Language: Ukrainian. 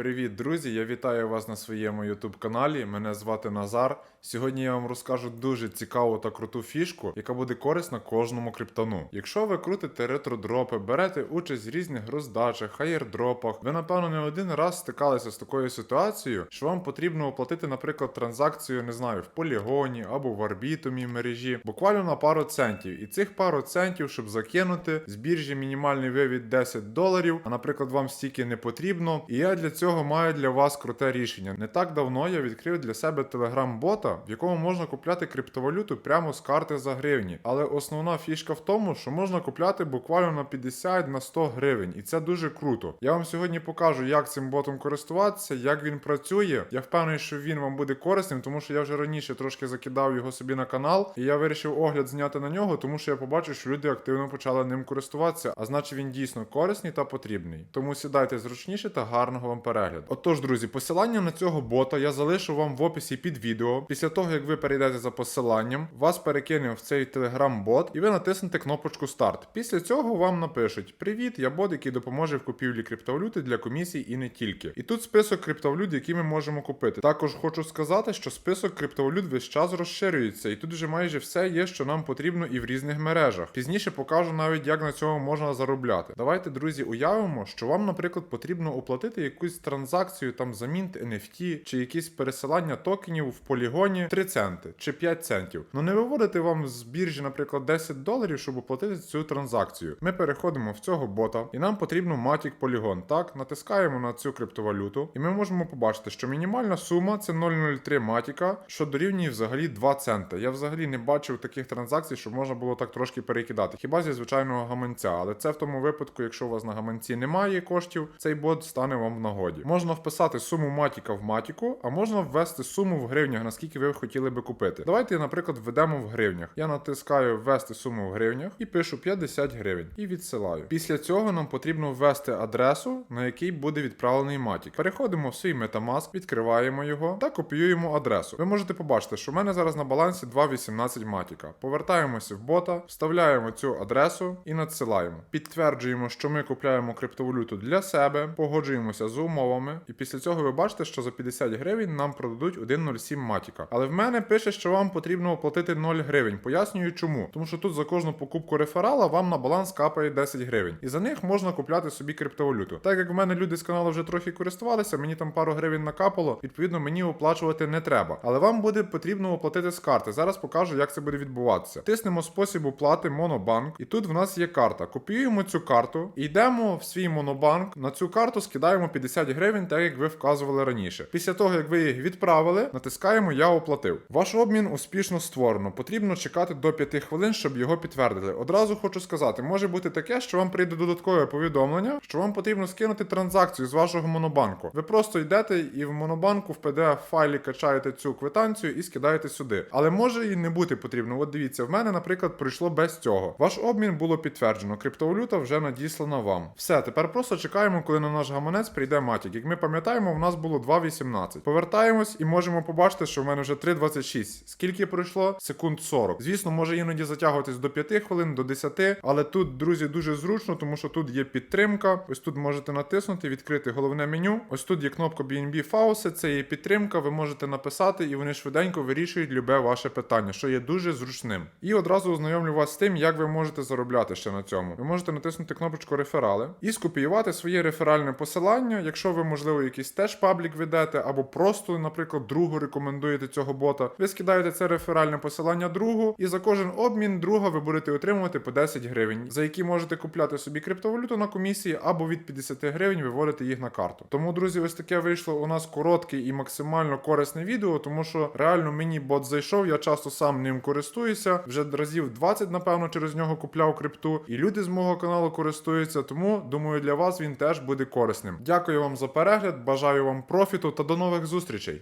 Привіт, друзі! Я вітаю вас на своєму YouTube каналі. Мене звати Назар. Сьогодні я вам розкажу дуже цікаву та круту фішку, яка буде корисна кожному криптону. Якщо ви крутите ретродропи, берете участь в різних роздачах, хаєрдропах, ви напевно не один раз стикалися з такою ситуацією, що вам потрібно оплатити, наприклад, транзакцію, не знаю, в полігоні або в арбітумі мережі, буквально на пару центів. І цих пару центів, щоб закинути з біржі мінімальний вивід 10 доларів, а наприклад, вам стільки не потрібно. І я для цього маю для вас круте рішення. Не так давно я відкрив для себе телеграм-бота, в якому можна купляти криптовалюту прямо з карти за гривні. Але основна фішка в тому, що можна купляти буквально на 50 на 100 гривень, і це дуже круто. Я вам сьогодні покажу, як цим ботом користуватися, як він працює. Я впевнений, що він вам буде корисним, тому що я вже раніше трошки закидав його собі на канал, і я вирішив огляд зняти на нього, тому що я побачив, що люди активно почали ним користуватися, а значить він дійсно корисний та потрібний. Тому сідайте зручніше та гарного вам перегляду. Отож, друзі, посилання на цього бота я залишу вам в описі під відео. Після того, як ви перейдете за посиланням, вас перекине в цей телеграм-бот, і ви натиснете кнопочку старт. Після цього вам напишуть: Привіт, я бот, який допоможе в купівлі криптовалюти для комісій і не тільки. І тут список криптовалют, які ми можемо купити. Також хочу сказати, що список криптовалют весь час розширюється, і тут вже майже все є, що нам потрібно і в різних мережах. Пізніше покажу навіть, як на цьому можна заробляти. Давайте, друзі, уявимо, що вам, наприклад, потрібно оплатити якусь транзакцію, там замінт NFT чи якісь пересилання токенів в полігоні 3 центи чи 5 центів. Ну не виводити вам з біржі, наприклад, 10 доларів, щоб оплатити цю транзакцію. Ми переходимо в цього бота, і нам потрібно Matic Polygon. Так, натискаємо на цю криптовалюту, і ми можемо побачити, що мінімальна сума це 0,03 матіка, що дорівнює взагалі 2 центи. Я взагалі не бачив таких транзакцій, щоб можна було так трошки перекидати. Хіба зі звичайного гаманця, але це в тому випадку, якщо у вас на гаманці немає коштів, цей бот стане вам в нагоді. Можна вписати суму матіка в матіку, а можна ввести суму в гривнях, наскільки ви хотіли би купити. Давайте, наприклад, введемо в гривнях. Я натискаю ввести суму в гривнях і пишу 50 гривень і відсилаю. Після цього нам потрібно ввести адресу, на якій буде відправлений матік. Переходимо в свій Metamask, відкриваємо його та копіюємо адресу. Ви можете побачити, що в мене зараз на балансі 2.18 матіка. Повертаємося в бота, вставляємо цю адресу і надсилаємо. Підтверджуємо, що ми купляємо криптовалюту для себе, погоджуємося з умовами, і після цього ви бачите, що за 50 гривень нам продадуть 1.07 матіка. Але в мене пише, що вам потрібно оплатити 0 гривень. Пояснюю чому. Тому що тут за кожну покупку реферала вам на баланс капає 10 гривень. І за них можна купляти собі криптовалюту. Так як в мене люди з каналу вже трохи користувалися, мені там пару гривень накапало, відповідно, мені оплачувати не треба. Але вам буде потрібно оплатити з карти. Зараз покажу, як це буде відбуватися. Тиснемо спосіб оплати Монобанк, і тут в нас є карта. Копіюємо цю карту і йдемо в свій монобанк. На цю карту скидаємо 50 гривень, так як ви вказували раніше. Після того, як ви їх відправили, натискаємо Я оплатив. Ваш обмін успішно створено. Потрібно чекати до 5 хвилин, щоб його підтвердили. Одразу хочу сказати, може бути таке, що вам прийде додаткове повідомлення, що вам потрібно скинути транзакцію з вашого монобанку. Ви просто йдете і в монобанку в pdf файлі качаєте цю квитанцію і скидаєте сюди. Але може і не бути потрібно. От дивіться, в мене, наприклад, пройшло без цього. Ваш обмін було підтверджено. Криптовалюта вже надіслана вам. Все, тепер просто чекаємо, коли на наш гаманець прийде матік. Як ми пам'ятаємо, в нас було 2.18. Повертаємось і можемо побачити, що в мене вже 3.26. Скільки пройшло? Секунд 40. Звісно, може іноді затягуватись до 5 хвилин, до 10, але тут, друзі, дуже зручно, тому що тут є підтримка. Ось тут можете натиснути, відкрити головне меню. Ось тут є кнопка BNB Faucet, це є підтримка. Ви можете написати, і вони швиденько вирішують любе ваше питання, що є дуже зручним. І одразу ознайомлю вас з тим, як ви можете заробляти ще на цьому. Ви можете натиснути кнопочку реферали і скопіювати своє реферальне посилання, якщо ви, можливо, якийсь теж паблік ведете, або просто, наприклад, другу рекомендуєте цього бота. Ви скидаєте це реферальне посилання другу, і за кожен обмін друга ви будете отримувати по 10 гривень, за які можете купляти собі криптовалюту на комісії, або від 50 гривень виводити їх на карту. Тому, друзі, ось таке вийшло у нас коротке і максимально корисне відео, тому що реально мені бот зайшов, я часто сам ним користуюся. Вже разів 20, напевно, через нього купляв крипту, і люди з мого каналу користуються. Тому думаю, для вас він теж буде корисним. Дякую вам за перегляд, бажаю вам профіту та до нових зустрічей.